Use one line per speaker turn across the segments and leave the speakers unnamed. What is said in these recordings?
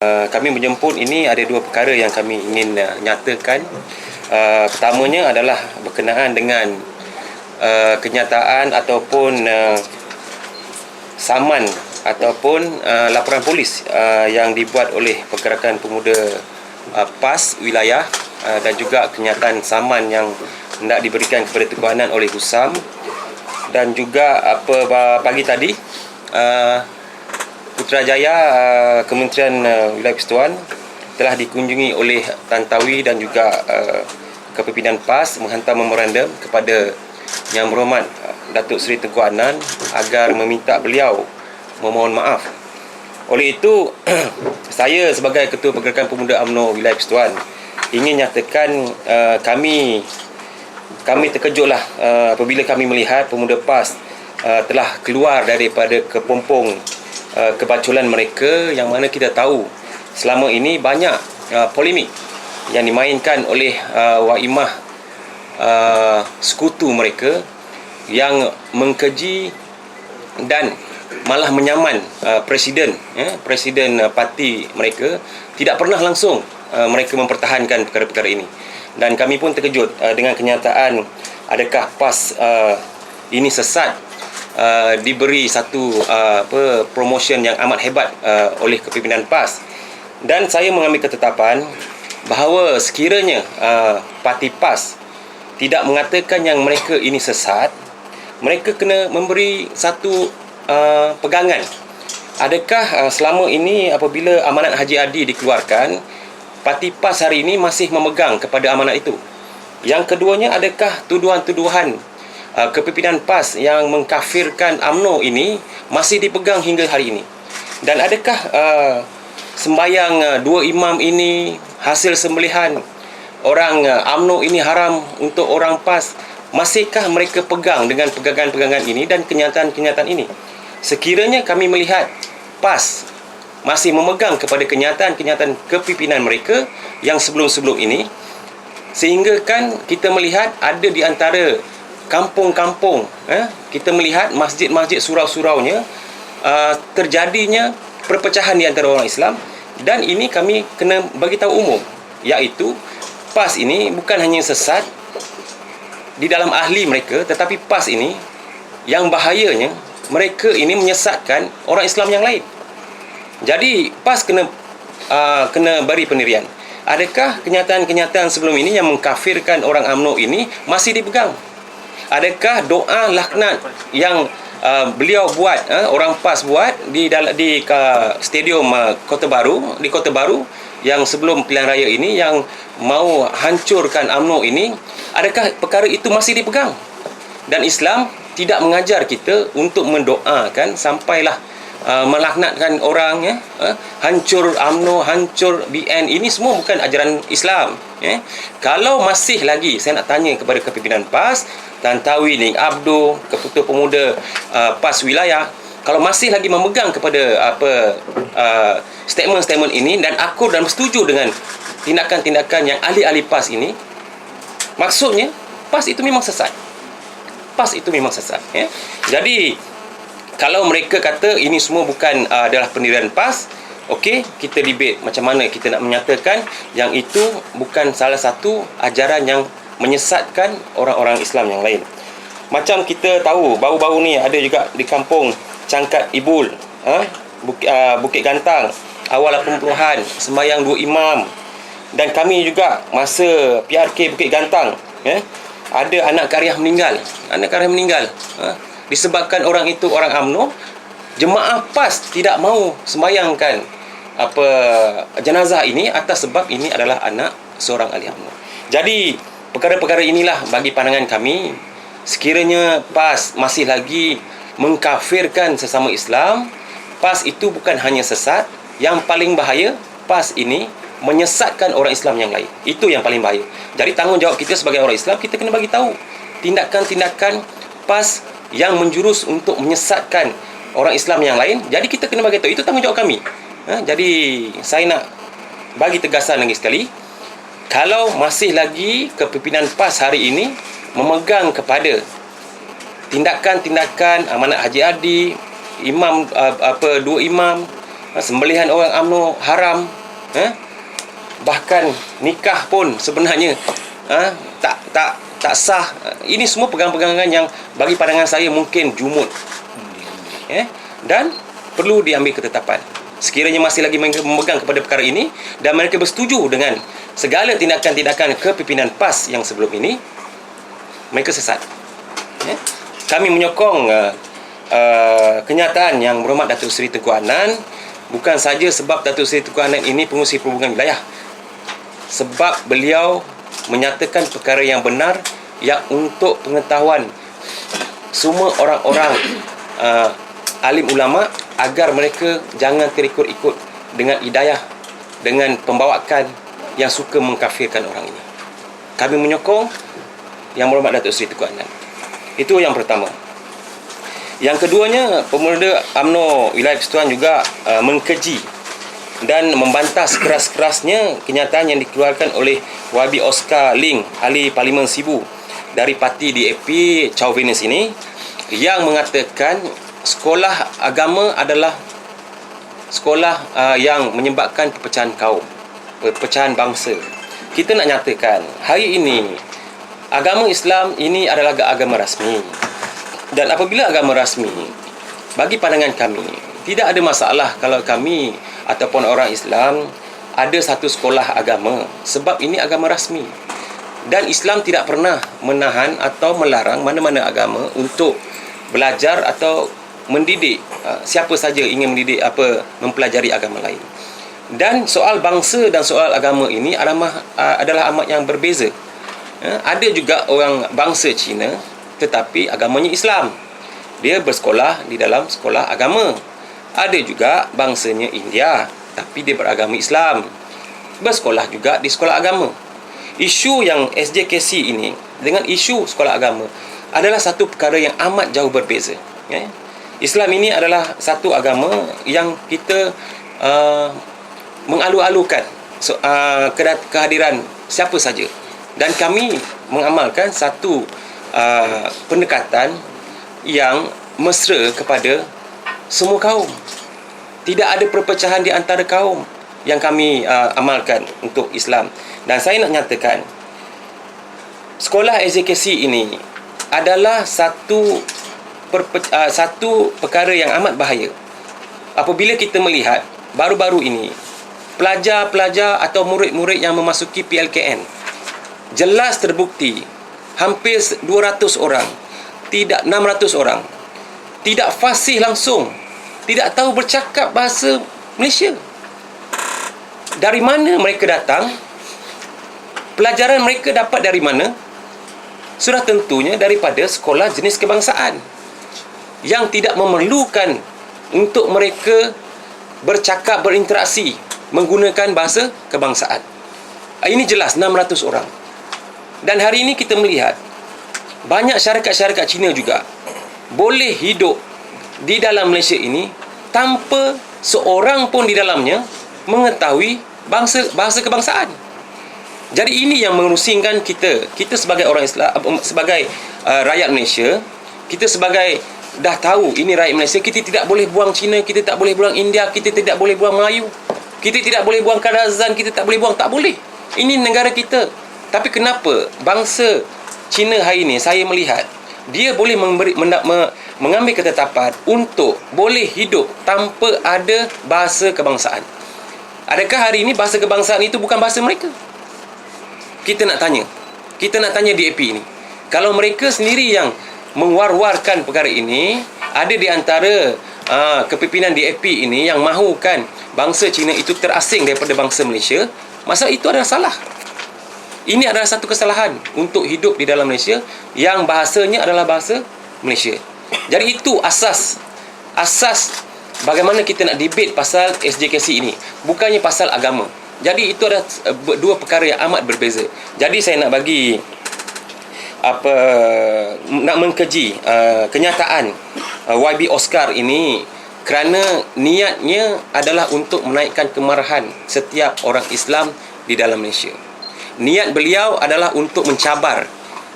Uh, kami menjemput ini ada dua perkara yang kami ingin uh, nyatakan. Uh, pertamanya adalah berkenaan dengan uh, kenyataan ataupun uh, saman ataupun uh, laporan polis uh, yang dibuat oleh Pergerakan Pemuda uh, PAS wilayah uh, dan juga kenyataan saman yang hendak diberikan kepada Tukuhanan oleh Husam dan juga apa pagi tadi uh, Putrajaya uh, Kementerian uh, Wilayah Persatuan telah dikunjungi oleh Tantawi dan juga uh, kepimpinan PAS menghantar memorandum kepada Yang Berhormat Datuk Seri Tengku Anan agar meminta beliau memohon maaf. Oleh itu, saya sebagai Ketua Pergerakan Pemuda UMNO Wilayah Persatuan ingin nyatakan uh, kami kami terkejutlah uh, apabila kami melihat pemuda PAS uh, telah keluar daripada kepompong Uh, kebaculan mereka yang mana kita tahu selama ini banyak uh, polemik yang dimainkan oleh uh, waimah uh, sekutu mereka yang mengkeji dan malah menyaman uh, presiden ya, presiden uh, parti mereka tidak pernah langsung uh, mereka mempertahankan perkara-perkara ini. Dan kami pun terkejut uh, dengan kenyataan adakah PAS uh, ini sesat uh, diberi satu uh, apa promotion yang amat hebat uh, oleh kepimpinan PAS. Dan saya mengambil ketetapan bahawa sekiranya uh, parti PAS tidak mengatakan yang mereka ini sesat mereka kena memberi satu uh, pegangan. Adakah uh, selama ini apabila amanat Haji Adi dikeluarkan parti PAS hari ini masih memegang kepada amanat itu? Yang keduanya adakah tuduhan-tuduhan uh, kepimpinan PAS yang mengkafirkan AMNO ini masih dipegang hingga hari ini. Dan adakah uh, sembayang uh, dua imam ini hasil sembelihan orang uh, AMNO ini haram untuk orang PAS? Masihkah mereka pegang dengan pegangan-pegangan ini dan kenyataan-kenyataan ini? Sekiranya kami melihat PAS masih memegang kepada kenyataan-kenyataan kepimpinan mereka yang sebelum-sebelum ini sehingga kan kita melihat ada di antara kampung-kampung eh, kita melihat masjid-masjid surau-suraunya uh, terjadinya perpecahan di antara orang Islam. Dan ini kami kena bagi tahu umum iaitu PAS ini bukan hanya sesat di dalam ahli mereka tetapi PAS ini yang bahayanya mereka ini menyesatkan orang Islam yang lain. Jadi PAS kena uh, kena beri pendirian. Adakah kenyataan-kenyataan sebelum ini yang mengkafirkan orang AMNO ini masih dipegang adakah doa laknat yang uh, beliau buat uh, orang PAS buat di di uh, stadium uh, Kota Baru di Kota Baru yang sebelum pilihan raya ini yang mau hancurkan AMNO ini? Adakah perkara itu masih dipegang? Dan Islam tidak mengajar kita untuk mendoakan sampailah uh, melaknatkan orang ya uh, hancur AMNO hancur BN ini semua bukan ajaran Islam ya. Kalau masih lagi saya nak tanya kepada kepimpinan PAS Tan Tawi Ning Abdul Ketua Pemuda uh, PAS Wilayah kalau masih lagi memegang kepada apa uh, statement-statement ini dan aku dan setuju dengan tindakan-tindakan yang ahli-ahli PAS ini maksudnya PAS itu memang sesat PAS itu memang sesat ya. jadi kalau mereka kata ini semua bukan uh, adalah pendirian PAS okey kita debate macam mana kita nak menyatakan yang itu bukan salah satu ajaran yang menyesatkan orang-orang Islam yang lain. Macam kita tahu baru-baru ni ada juga di kampung Cangkat Ibul, ha? Bukit, uh, Bukit Gantang, awal 80-an, sembahyang dua imam. Dan kami juga masa PRK Bukit Gantang, ya, ada anak karya meninggal. Anak karya meninggal. Ha? Disebabkan orang itu orang AMNO, jemaah PAS tidak mahu sembayangkan apa jenazah ini atas sebab ini adalah anak seorang ahli UMNO. Jadi perkara-perkara inilah bagi pandangan kami. Sekiranya PAS masih lagi mengkafirkan sesama Islam PAS itu bukan hanya sesat yang paling bahaya PAS ini menyesatkan orang Islam yang lain. Itu yang paling bahaya. Jadi tanggungjawab kita sebagai orang Islam kita kena bagi tahu tindakan-tindakan PAS yang menjurus untuk menyesatkan orang Islam yang lain. Jadi kita kena bagi tahu itu tanggungjawab kami. Ha? jadi saya nak bagi tegasan lagi sekali kalau masih lagi kepimpinan PAS hari ini memegang kepada tindakan-tindakan amanat Haji Adi, imam apa dua imam Ha, sembelihan orang UMNO haram. Ha? Bahkan nikah pun sebenarnya ha? tak tak tak sah. Ini semua pegangan-pegangan yang bagi pandangan saya mungkin jumut. Eh? Dan perlu diambil ketetapan. Sekiranya masih lagi memegang kepada perkara ini dan mereka bersetuju dengan segala tindakan-tindakan kepimpinan PAS yang sebelum ini, mereka sesat. Eh? Kami menyokong uh, uh, kenyataan yang berhormat Datuk Seri Tengku Anan bukan saja sebab Datuk Seri Tengku Anan ini pengurusi perhubungan wilayah. Sebab beliau menyatakan perkara yang benar yang untuk pengetahuan semua orang-orang uh, alim ulama agar mereka jangan terikut-ikut dengan hidayah dengan pembawakan yang suka mengkafirkan orang ini. Kami menyokong yang berhormat Datuk Seri Tengku Anan. Itu yang pertama. Yang keduanya, pemuda UMNO Wilayah Persekutuan juga uh, mengkeji dan membantah sekeras-kerasnya kenyataan yang dikeluarkan oleh YB Oscar Ling, ahli Parlimen Sibu dari parti DAP Chauvinist ini yang mengatakan sekolah agama adalah sekolah uh, yang menyebabkan perpecahan kaum, perpecahan bangsa. Kita nak nyatakan hari ini agama Islam ini adalah agama rasmi. Dan apabila agama rasmi, bagi pandangan kami, tidak ada masalah kalau kami ataupun orang Islam ada satu sekolah agama sebab ini agama rasmi dan Islam tidak pernah menahan atau melarang mana-mana agama untuk belajar atau mendidik uh, siapa saja ingin mendidik apa mempelajari agama lain dan soal bangsa dan soal agama ini adalah uh, adalah amat yang berbeza uh, ada juga orang bangsa Cina tetapi agamanya Islam dia bersekolah di dalam sekolah agama ada juga bangsanya India tapi dia beragama Islam. Bersekolah juga di sekolah agama. Isu yang SJKC ini dengan isu sekolah agama adalah satu perkara yang amat jauh berbeza. Ya. Islam ini adalah satu agama yang kita uh, mengalu-alukan so, uh, kehadiran siapa saja. Dan kami mengamalkan satu uh, pendekatan yang mesra kepada semua kaum. Tidak ada perpecahan di antara kaum yang kami uh, amalkan untuk Islam. Dan saya nak nyatakan sekolah eksekusi ini adalah satu perpe- uh, satu perkara yang amat bahaya. Apabila kita melihat baru-baru ini pelajar-pelajar atau murid-murid yang memasuki PLKN jelas terbukti hampir 200 orang tidak 600 orang tidak fasih langsung tidak tahu bercakap bahasa Malaysia. Dari mana mereka datang? Pelajaran mereka dapat dari mana? Sudah tentunya daripada sekolah jenis kebangsaan yang tidak memerlukan untuk mereka bercakap berinteraksi menggunakan bahasa kebangsaan. Ini jelas 600 orang. Dan hari ini kita melihat banyak syarikat-syarikat Cina juga boleh hidup di dalam Malaysia ini tanpa seorang pun di dalamnya mengetahui bangsa bahasa kebangsaan. Jadi ini yang mengusingkan kita, kita sebagai orang Islam sebagai uh, rakyat Malaysia, kita sebagai dah tahu ini rakyat Malaysia, kita tidak boleh buang Cina, kita tak boleh buang India, kita tidak boleh buang Melayu. Kita tidak boleh buang Kadazan, kita tak boleh buang, tak boleh. Ini negara kita. Tapi kenapa bangsa Cina hari ini saya melihat dia boleh memberi menda, me, mengambil ketetapan untuk boleh hidup tanpa ada bahasa kebangsaan. Adakah hari ini bahasa kebangsaan itu bukan bahasa mereka? Kita nak tanya. Kita nak tanya DAP ini. Kalau mereka sendiri yang mengwar-warkan perkara ini, ada di antara aa, ah, kepimpinan DAP ini yang mahukan bangsa Cina itu terasing daripada bangsa Malaysia, masa itu adalah salah. Ini adalah satu kesalahan untuk hidup di dalam Malaysia yang bahasanya adalah bahasa Malaysia. Jadi itu asas asas bagaimana kita nak debate pasal SJKC ini. Bukannya pasal agama. Jadi itu adalah eh, dua perkara yang amat berbeza. Jadi saya nak bagi apa nak mengkaji uh, kenyataan uh, YB Oscar ini kerana niatnya adalah untuk menaikkan kemarahan setiap orang Islam di dalam Malaysia. Niat beliau adalah untuk mencabar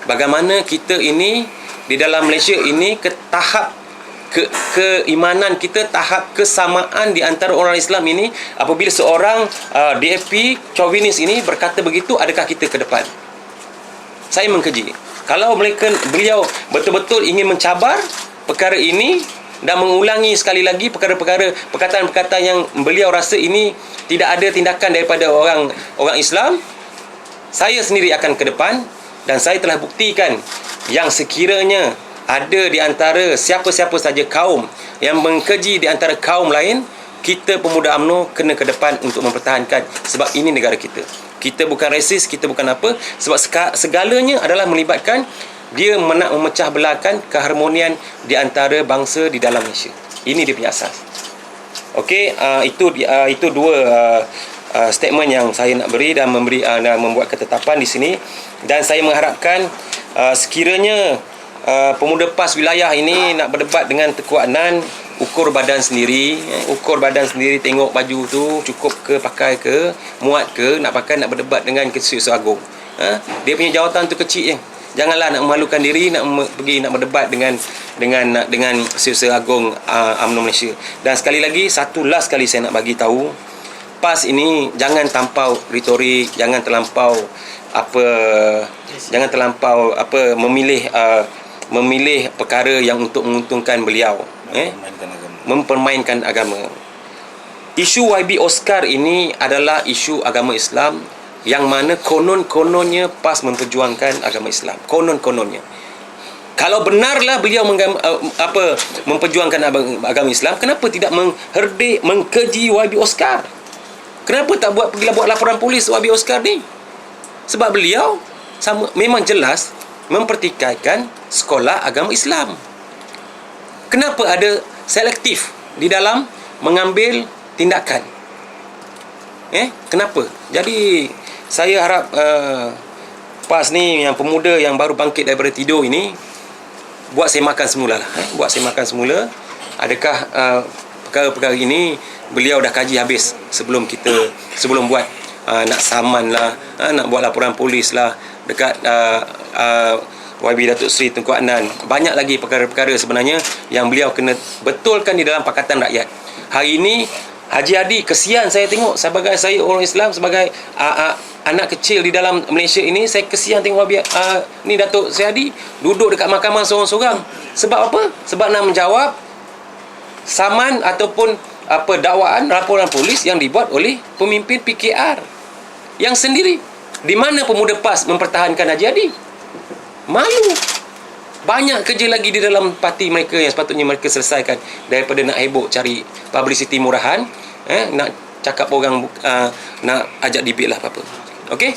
bagaimana kita ini di dalam Malaysia ini ke tahap ke keimanan kita tahap kesamaan di antara orang Islam ini apabila seorang uh, DAP chauvinis ini berkata begitu adakah kita ke depan? Saya mengkaji kalau mereka beliau betul-betul ingin mencabar perkara ini dan mengulangi sekali lagi perkara-perkara perkataan-perkataan yang beliau rasa ini tidak ada tindakan daripada orang orang Islam saya sendiri akan ke depan dan saya telah buktikan yang sekiranya ada di antara siapa-siapa saja kaum yang mengkeji di antara kaum lain kita pemuda UMNO kena ke depan untuk mempertahankan sebab ini negara kita kita bukan resis kita bukan apa sebab segalanya adalah melibatkan dia nak memecah belahkan keharmonian di antara bangsa di dalam Malaysia. Ini dia punya asas. Okey, uh, itu uh, itu dua uh, uh, statement yang saya nak beri dan memberi uh, dan membuat ketetapan di sini dan saya mengharapkan uh, sekiranya uh, pemuda PAS wilayah ini nak berdebat dengan Tengku Adnan ukur badan sendiri eh, ukur badan sendiri tengok baju tu cukup ke pakai ke muat ke nak pakai nak berdebat dengan ketua agung ha? dia punya jawatan tu kecil je janganlah nak memalukan diri nak pergi nak berdebat dengan dengan dengan Setiausaha Agong uh, UMNO Malaysia. Dan sekali lagi satu last kali saya nak bagi tahu PAS ini jangan tampau retorik, jangan terlampau apa yes. jangan terlampau apa memilih uh, memilih perkara yang untuk menguntungkan beliau eh mempermainkan agama. Isu YB Oscar ini adalah isu agama Islam yang mana konon-kononnya PAS memperjuangkan agama Islam. Konon-kononnya. Kalau benarlah beliau menggam, uh, apa memperjuangkan agama Islam, kenapa tidak mengherdik, mengkeji YB Oscar? Kenapa tak buat pergi buat laporan polis YB Oscar ni? Sebab beliau sama memang jelas mempertikaikan sekolah agama Islam. Kenapa ada selektif di dalam mengambil tindakan? Eh, kenapa? Jadi saya harap uh, PAS ni yang pemuda yang baru bangkit daripada tidur ini buat saya makan semula lah eh? buat saya makan semula adakah uh, perkara-perkara ini beliau dah kaji habis sebelum kita sebelum buat uh, nak saman lah uh, nak buat laporan polis lah dekat uh, uh, YB Datuk Seri Tengku Adnan. Banyak lagi perkara-perkara sebenarnya yang beliau kena betulkan di dalam Pakatan Rakyat. Hari ini Haji Adi kesian saya tengok sebagai saya orang Islam sebagai uh, uh, anak kecil di dalam Malaysia ini saya kesian tengok uh, ni Datuk Syahdi duduk dekat mahkamah seorang-seorang. Sebab apa? sebab nak menjawab saman ataupun apa dakwaan laporan polis yang dibuat oleh pemimpin PKR yang sendiri. Di mana pemuda PAS mempertahankan Haji Adi malu. Banyak kerja lagi di dalam parti mereka yang sepatutnya mereka selesaikan. Daripada nak heboh cari publicity murahan eh, nak cakap orang uh, nak ajak debate lah apa-apa. Okey?